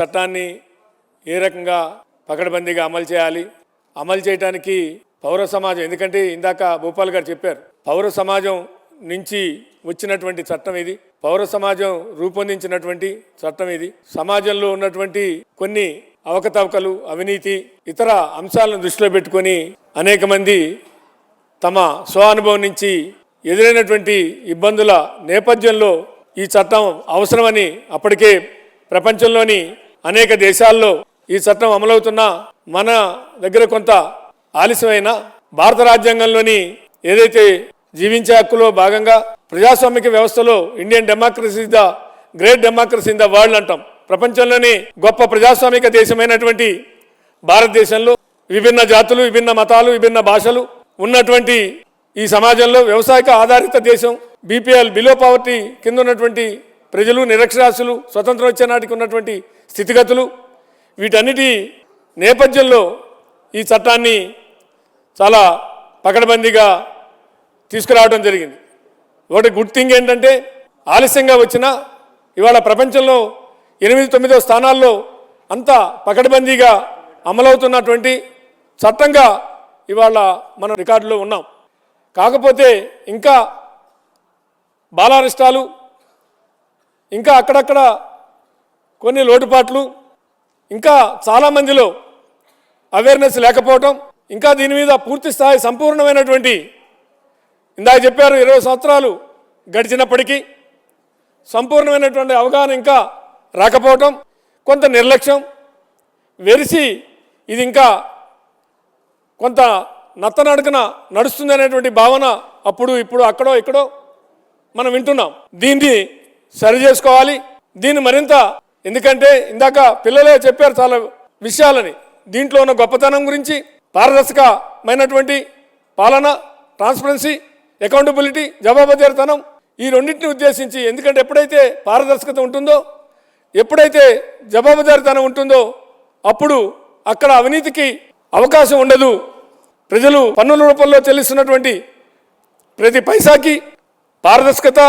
చట్టాన్ని ఏ రకంగా పకడ్బందీగా అమలు చేయాలి? అమలు చేయడానికి పౌర సమాజం ఎందుకంటే ఇందాక భూపాల్ గారు చెప్పారు పౌర సమాజం నుంచి వచ్చినటువంటి చట్టం ఇది పౌర సమాజం రూపొందించినటువంటి చట్టం ఇది. సమాజంలో ఉన్నటువంటి కొన్ని అవకతవకలు అవినీతి ఇతర అంశాలను దృష్టిలో పెట్టుకొని అనేక మంది తమ స్వానుభవం నుంచి ఎదురైనటువంటి ఇబ్బందుల నేపథ్యంలో ఈ చట్టం అవసరమని అప్పటికే ప్రపంచంలోని అనేక దేశాల్లో ఈ చట్టం అమలవుతున్నా మన దగ్గర కొంత ఆలస్యమైన భారత రాజ్యాంగంలోని ఏదైతే జీవించే హక్కులో భాగంగా ప్రజాస్వామిక వ్యవస్థలో Indian democracy the great democracy in the world అంటాం. ప్రపంచంలోనే గొప్ప ప్రజాస్వామిక దేశమైనటువంటి భారతదేశంలో విభిన్న జాతులు విభిన్న మతాలు విభిన్న భాషలు ఉన్నటువంటి ఈ సమాజంలో వ్యవసాయక ఆధారిత దేశం బీపీఎల్ బిలో పావర్టీ కింద ఉన్నటువంటి ప్రజలు నిరక్షరాస్యులు స్వతంత్రం వచ్చే నాటికి ఉన్నటువంటి స్థితిగతులు వీటన్నిటి నేపథ్యంలో ఈ చట్టాన్ని చాలా పకడ్బందీగా తీసుకురావడం జరిగింది. ఒకటి గుడ్ థింగ్ ఏంటంటే ఆలస్యంగా వచ్చిన ఇవాళ ప్రపంచంలో ఎనిమిది తొమ్మిదో స్థానాల్లో అంత పకడ్బందీగా అమలవుతున్నటువంటి చట్టంగా ఇవాళ మన రికార్డులో ఉన్నాం. కాకపోతే ఇంకా బాలారిష్టాలు ఇంకా అక్కడక్కడ కొన్ని లోటుపాట్లు ఇంకా చాలామందిలో అవేర్నెస్ లేకపోవటం ఇంకా దీని మీద పూర్తి స్థాయి సంపూర్ణమైనటువంటి ఇందాక చెప్పారు ఇరవై సంవత్సరాలు గడిచినప్పటికీ సంపూర్ణమైనటువంటి అవగాహన ఇంకా రాకపోవటం కొంత నిర్లక్ష్యం వెరిసి ఇది ఇంకా కొంత నత్తనడకన నడుస్తుంది అనేటువంటి భావన అప్పుడు ఇప్పుడు అక్కడో ఇక్కడో మనం వింటున్నాం. దీన్ని సరి చేసుకోవాలి. దీన్ని మరింత ఎందుకంటే ఇందాక పిల్లలే చెప్పారు చాలా విషయాలని. దీంట్లో ఉన్న గొప్పతనం గురించి పారదర్శకమైనటువంటి పాలన ట్రాన్స్పరెన్సీ అకౌంటబిలిటీ జవాబుదారితనం ఈ రెండింటిని ఉద్దేశించి ఎందుకంటే ఎప్పుడైతే పారదర్శకత ఉంటుందో ఎప్పుడైతే జవాబుదారితనం ఉంటుందో అప్పుడు అక్కడ అవినీతికి అవకాశం ఉండదు. ప్రజలు పన్నుల రూపంలో చెల్లిస్తున్నటువంటి ప్రతి పైసాకి పారదర్శకత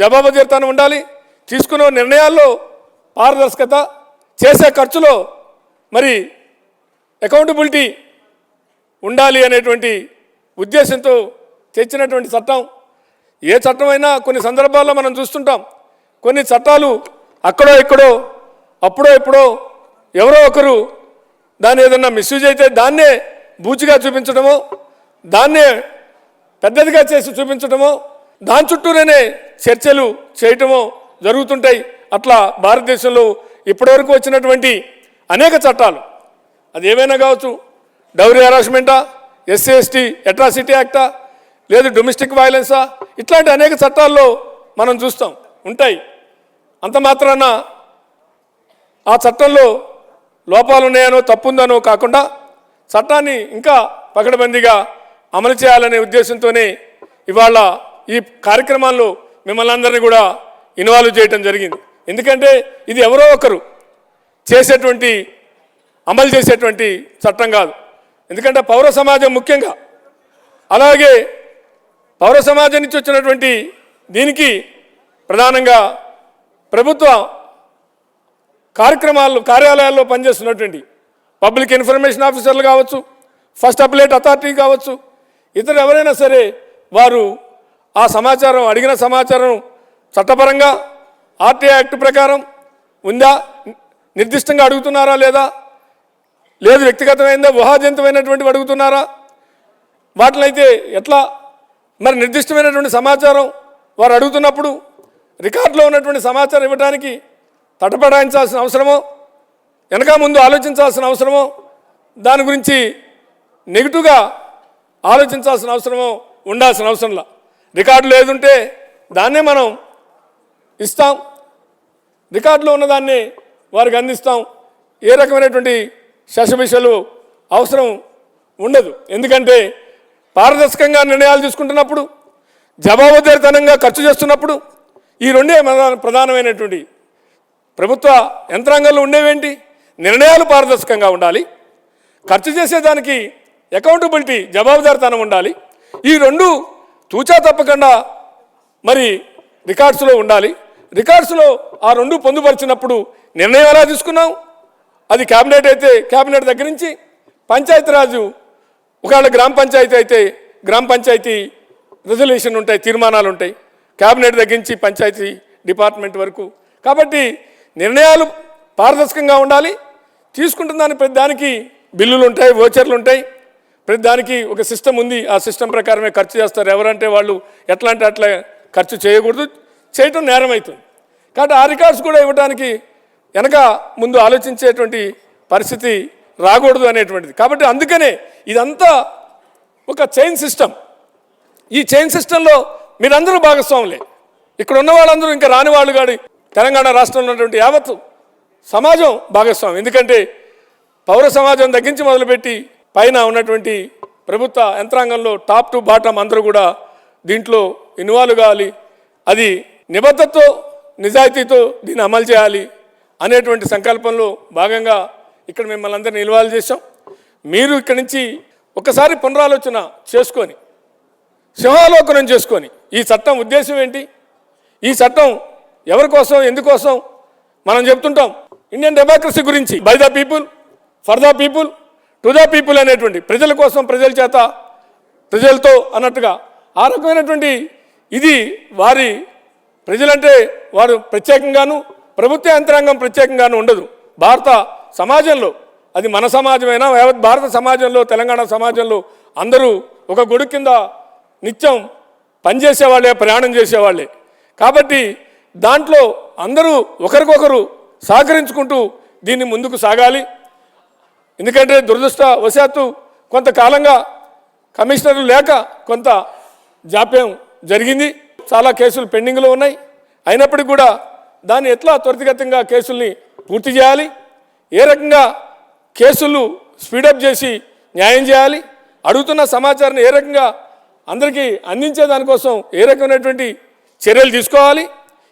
జవాబుదారితనం ఉండాలి. తీసుకున్న నిర్ణయాల్లో పారదర్శకత చేసే ఖర్చులో మరి అకౌంటబిలిటీ ఉండాలి అనేటువంటి ఉద్దేశంతో తెచ్చినటువంటి చట్టం. ఏ చట్టమైనా కొన్ని సందర్భాల్లో మనం చూస్తుంటాం. కొన్ని చట్టాలు అక్కడో ఇక్కడో అప్పుడో ఇప్పుడో ఎవరో ఒకరు దాన్ని ఏదన్నా మిస్యూజ్ అయితే దాన్నే బూచిగా చూపించడమో దాన్నే పెద్దదిగా చేసి చూపించడమో దాని చుట్టూనే చర్చలు చేయటము జరుగుతుంటాయి. అట్లా భారతదేశంలో ఇప్పటివరకు వచ్చినటువంటి అనేక చట్టాలు. అది ఏమైనా కావచ్చు డౌరీ హెరాస్మెంటా ఎస్సీ ఎస్టీ అట్రాసిటీ యాక్టా లేదు డొమెస్టిక్ వైలెన్సా ఇట్లాంటి అనేక చట్టాల్లో మనం చూస్తాం ఉంటాయి. అంత మాత్రాన ఆ చట్టంలో లోపాలు ఉన్నాయనో తప్పుందనో కాకుండా చట్టాన్ని ఇంకా పకడబందీగా అమలు చేయాలనే ఉద్దేశంతోనే ఇవాళ ఈ కార్యక్రమాల్లో మిమ్మల్ని అందరినీ కూడా ఇన్వాల్వ్ చేయటం జరిగింది. ఎందుకంటే ఇది ఎవరో ఒకరు చేసేటువంటి అమలు చేసేటువంటి చట్టం కాదు. ఎందుకంటే పౌర సమాజం ముఖ్యంగా అలాగే పౌర సమాజం నుంచి వచ్చినటువంటి దీనికి ప్రధానంగా ప్రభుత్వ కార్యక్రమాల్లో కార్యాలయాల్లో పనిచేస్తున్నటువంటి పబ్లిక్ ఇన్ఫర్మేషన్ ఆఫీసర్లు కావచ్చు ఫస్ట్ అప్లేట్ అథారిటీ కావచ్చు ఇతరు ఎవరైనా సరే వారు ఆ సమాచారం అడిగిన సమాచారం చట్టపరంగా ఆర్టీ యాక్ట్ ప్రకారం ఉందా? నిర్దిష్టంగా అడుగుతున్నారా లేదా? లేదు వ్యక్తిగతమైందా? ఊహాజంతమైనటువంటివి అడుగుతున్నారా? వాటినైతే ఎట్లా? మరి నిర్దిష్టమైనటువంటి సమాచారం వారు అడుగుతున్నప్పుడు రికార్డులో ఉన్నటువంటి సమాచారం ఇవ్వడానికి తటపడాయించాల్సిన అవసరమో వెనక ముందు ఆలోచించాల్సిన అవసరమో దాని గురించి నెగిటివ్గా ఆలోచించాల్సిన అవసరమో ఉండాల్సిన అవసరంలా. రికార్డు లేదుంటే దాన్నే మనం ఇస్తాం. రికార్డులో ఉన్నదాన్ని వారికి అందిస్తాం. ఏ రకమైనటువంటి శశభిషలు అవసరం ఉండదు. ఎందుకంటే పారదర్శకంగా నిర్ణయాలు తీసుకుంటున్నప్పుడు జవాబుదారితనంగా ఖర్చు చేస్తున్నప్పుడు ఈ రెండే ప్రధానమైనటువంటి ప్రభుత్వ యంత్రాంగంలో ఉండేవేంటి? నిర్ణయాలు పారదర్శకంగా ఉండాలి. ఖర్చు చేసేదానికి అకౌంటబిలిటీ జవాబుదారితనం ఉండాలి. ఈ రెండు తూచా తప్పకుండా మరి రికార్డ్స్లో ఉండాలి. రికార్డ్స్లో ఆ రెండు పొందుపరిచినప్పుడు నిర్ణయం ఎలా తీసుకున్నాం అది క్యాబినెట్ అయితే క్యాబినెట్ దగ్గర నుంచి పంచాయతీరాజు ఒకవేళ గ్రామ పంచాయతీ అయితే గ్రామ పంచాయతీ రిజల్యూషన్ ఉంటాయి తీర్మానాలు ఉంటాయి. క్యాబినెట్ దగ్గర నుంచి పంచాయతీ డిపార్ట్మెంట్ వరకు. కాబట్టి నిర్ణయాలు పారదర్శకంగా ఉండాలి. తీసుకుంటున్న దాని ప్రతి దానికి బిల్లులు ఉంటాయి ఓచర్లు ఉంటాయి. ప్రతి దానికి ఒక సిస్టమ్ ఉంది. ఆ సిస్టమ్ ప్రకారమే ఖర్చు చేస్తారు. ఎవరంటే వాళ్ళు ఎట్లా అంటే అట్లా ఖర్చు చేయకూడదు. చేయటం నేరం అవుతుంది కాబట్టి ఆ రికార్డ్స్ కూడా ఇవ్వడానికి వెనక ముందు ఆలోచించేటువంటి పరిస్థితి రాకూడదు అనేటువంటిది. కాబట్టి అందుకనే ఇదంతా ఒక చైన్ సిస్టమ్ ఈ చైన్ సిస్టంలో మీరందరూ భాగస్వాములే. ఇక్కడ ఉన్న వాళ్ళందరూ ఇంకా రాని వాళ్ళు కాడి తెలంగాణ రాష్ట్రంలో ఉన్నటువంటి యావత్తు సమాజం భాగస్వామి. ఎందుకంటే పౌర సమాజం తగ్గించి మొదలుపెట్టి పైన ఉన్నటువంటి ప్రభుత్వ యంత్రాంగంలో టాప్ టు బాటం అందరూ కూడా దీంట్లో ఇన్వాల్వ్ కావాలి. అది నిబద్ధతతో నిజాయితీతో దీన్ని అమలు చేయాలి అనేటువంటి సంకల్పంలో భాగంగా ఇక్కడ మిమ్మల్ని అందరినీ నిల్వాలు చేశాం. మీరు ఇక్కడి నుంచి ఒకసారి పునరాలోచన చేసుకొని సింహాలోకనం చేసుకొని ఈ చట్టం ఉద్దేశం ఏంటి? ఈ చట్టం ఎవరి కోసం ఎందుకోసం? మనం చెప్తుంటాం ఇండియన్ డెమోక్రసీ గురించి by the people for the people to the people అనేటువంటి ప్రజల కోసం ప్రజల చేత ప్రజలతో అన్నట్టుగా ఆ రకమైనటువంటి ఇది వారి ప్రజలంటే వారు ప్రత్యేకంగాను ప్రభుత్వ యంత్రాంగం ప్రత్యేకంగాను ఉండదు. భారత సమాజంలో అది మన సమాజమైనా యావత్ భారత సమాజంలో తెలంగాణ సమాజంలో అందరూ ఒక గొడుగు కింద నిత్యం పనిచేసేవాళ్ళే ప్రయాణం చేసేవాళ్ళే. కాబట్టి దాంట్లో అందరూ ఒకరికొకరు సహకరించుకుంటూ దీన్ని ముందుకు సాగాలి. ఎందుకంటే దురదృష్ట వశాత్తు కొంతకాలంగా కమిషనర్లు లేక కొంత జాప్యం జరిగింది. చాలా కేసులు పెండింగ్లో ఉన్నాయి. అయినప్పటికీ కూడా దాన్ని ఎట్లా త్వరితగతంగా కేసుల్ని పూర్తి చేయాలి? ఏ రకంగా కేసులు స్పీడప్ చేసి న్యాయం చేయాలి? అడుగుతున్న సమాచారాన్ని ఏ రకంగా అందరికీ అందించే దానికోసం ఏ రకమైనటువంటి చర్యలు తీసుకోవాలి?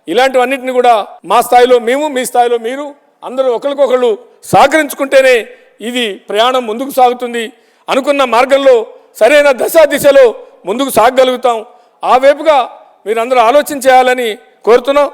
ఇలాంటివన్నింటిని కూడా మా స్థాయిలో మేము మీ స్థాయిలో మీరు అందరూ ఒకరికొకళ్ళు సహకరించుకుంటేనే ఇది ప్రయాణం ముందుకు సాగుతుంది అనుకున్న మార్గంలో సరైన దశ దిశలో ముందుకు సాగగలుగుతాం. ఆ వైపుగా మీరందరూ ఆలోచన చేయాలని కోరుతున్నాం.